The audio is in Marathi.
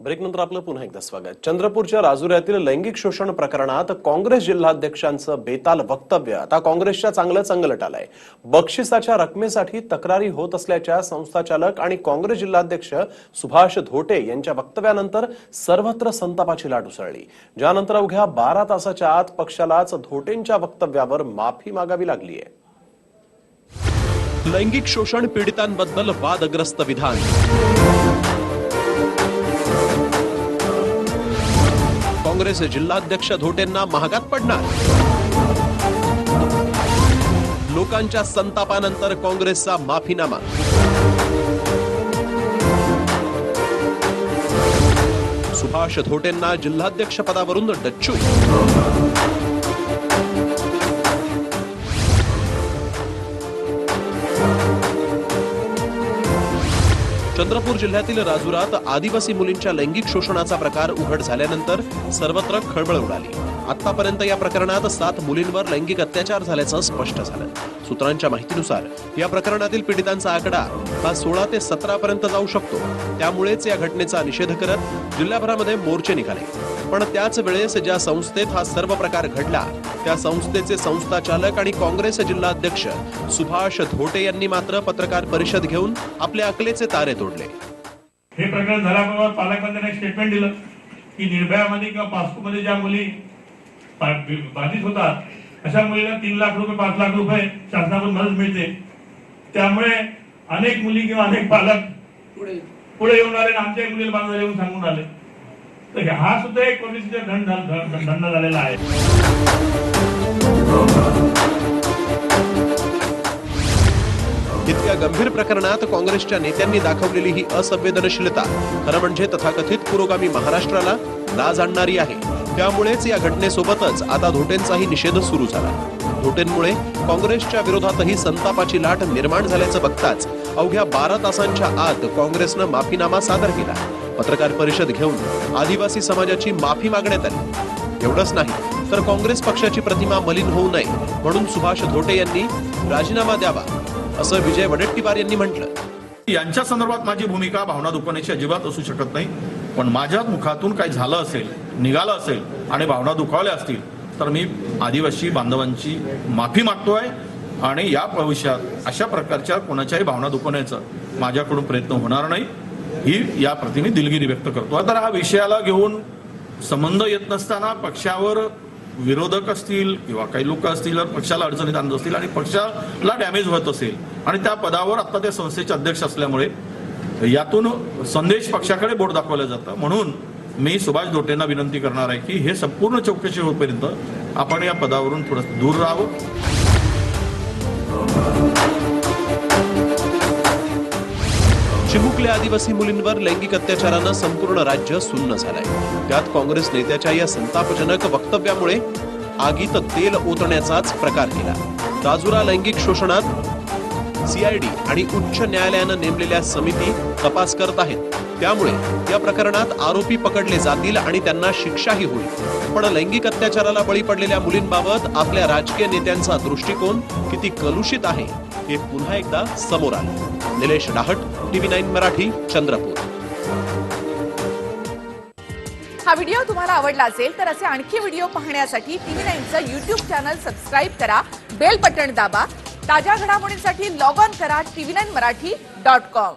ब्रेकनंतर आपलं पुन्हा एकदा स्वागत. चंद्रपूरच्या राजुऱ्यातील लैंगिक शोषण प्रकरणात काँग्रेस जिल्हाध्यक्षांचं बेताल वक्तव्य. आता काँग्रेसच्या चांगलं चंगलट आलंय. बक्षिसाच्या रकमेसाठी तक्रारी होत असल्याच्या संस्थाचालक आणि काँग्रेस जिल्हाध्यक्ष सुभाष धोटे यांच्या वक्तव्यानंतर सर्वत्र संतापाची लाट उसळली. ज्यानंतर अवघ्या बारा तासाच्या आत पक्षालाच धोटेंच्या वक्तव्यावर माफी मागावी लागली आहे लैंगिक शोषण पीडितांबद्दल वादग्रस्त विधान. काँग्रेस जिल्हाध्यक्ष धोटेंना महागात पडणार. लोकांच्या संतापानंतर काँग्रेसचा माफीनामा. सुभाष धोटेंना जिल्हाध्यक्ष पदावरून डच्चू. चंद्रपूर जिल्ह्यातील राजुरात आदिवासी मुलींच्या लैंगिक शोषणाचा प्रकार उघड झाल्यानंतर सर्वत्र खळबळ उडाली. आतापर्यंत या प्रकरणात सात मुलींवर लैंगिक अत्याचार झाल्याचं स्पष्ट झालं. सूत्रांच्या माहितीनुसार या प्रकरणातील पीडितांचा आकडा हा सोळा ते सतरा पर्यंत जाऊ शकतो. त्यामुळेच या घटनेचा निषेध करत जिल्ह्याभरामध्ये मोर्चे निघाले. पण त्याच वेळेस ज्या संस्थेत हा सर्व प्रकार घडला त्या संस्थेचे संस्थाचालक आणि काँग्रेस जिल्हाध्यक्ष सुभाष धोटे यांनी मात्र पत्रकार परिषद घेऊन आपल्या अकलेचे तारे तोडले. हे प्रकरण झाल्याबरोबर पालकमंत्र्यांनी स्टेटमेंट दिलं की निर्भयामध्ये किंवा पास्कोमध्ये ज्या मुली बाधित होतात अशा मुलीला तीन लाख रुपये पाच लाख रुपये शासनाकडून मदत मिळते. त्यामुळे अनेक मुली किंवा अनेक पालक पुढे येऊन आले आणि आमच्या मुलीला बांधवायला येऊन सांगून आले तर हा सुद्धा एक पोलिसीचा दंड दंड झालेला आहे. इतक्या गंभीर प्रकरणात काँग्रेसच्या नेत्यांनी दाखवलेली ही असंवेदनशीलता खरं म्हणजे तथाकथित पुरोगामी महाराष्ट्राला लाज आणणारी आहे. त्यामुळेच या घटनेसोबतच आता धोटेंचाही निषेध सुरू झाला. धोटेंमुळे काँग्रेसच्या विरोधातही संतापाची लाट निर्माण झाल्याचं बघताच अवघ्या बारा तासांच्या आत काँग्रेसनं माफीनामा सादर केला. पत्रकार परिषद घेऊन आदिवासी समाजाची माफी मागण्यात आली. एवढंच नाही तर काँग्रेस पक्षाची प्रतिमा मलिन होऊ नये म्हणून सुभाष धोटे यांनी राजीनामा द्यावा. असं विजय वडेट्टीवार यांनी म्हटलं. यांच्या संदर्भात माझी भूमिका भावना दुखवण्याची अजिबात असू शकत नाही. पण माझ्या मुखातून काही झालं असेल निघालं असेल आणि भावना दुखावल्या असतील तर मी आदिवासी बांधवांची माफी मागतोय आणि या भविष्यात अशा प्रकारच्या कोणाच्याही भावना दुखवण्याचा माझ्याकडून प्रयत्न होणार नाही. ही या प्रति मी दिलगिरी व्यक्त करतो. तर हा विषयाला घेऊन संबंध येत नसताना पक्षावर विरोधक असतील किंवा काही लोक असतील तर पक्षाला अडचणीत आणत असतील आणि पक्षाला डॅमेज होत असेल आणि त्या पदावर आता त्या संस्थेचे अध्यक्ष असल्यामुळे यातून संदेश पक्षाकडे बोट दाखवलं जातं म्हणून मी सुभाष धोटेंना विनंती करणार आहे की हे संपूर्ण चौकशी होईपर्यंत आपण या पदावरून थोडं दूर राहावं. आपल्या आदिवासी मुलींवर लैंगिक अत्याचारानं संपूर्ण राज्य सुन्न झालंय? त्यात काँग्रेस नेत्याच्या या संतापजनक वक्तव्यामुळे आगीत तेल ओतण्याचाच प्रकार केला. राजुरा लैंगिक शोषणात सीआयडी आणि उच्च न्यायालयानं नेमलेल्या समिती तपास करत आहेत. त्यामुळे या प्रकरणात आरोपी पकडले जातील आणि त्यांना शिक्षाही होईल. पण लैंगिक अत्याचाराला बळी पडलेल्या मुलींबाबत आपल्या राजकीय नेत्यांचा दृष्टिकोन किती कलुषित आहे हे पुन्हा एकदा समोर आलं. Nilesh Dahat TV nine Marathi Chandrapur. हा व्हिडिओ तुम्हाला आवडला असेल तर असे आणखी व्हिडिओ पाहण्यासाठी टीव्ही नाईनचं युट्यूब चॅनल सबस्क्राईब करा बेल बटन दाबा ताज्या घडामोडींसाठी लॉग ऑन करा TV nine Marathi dot com.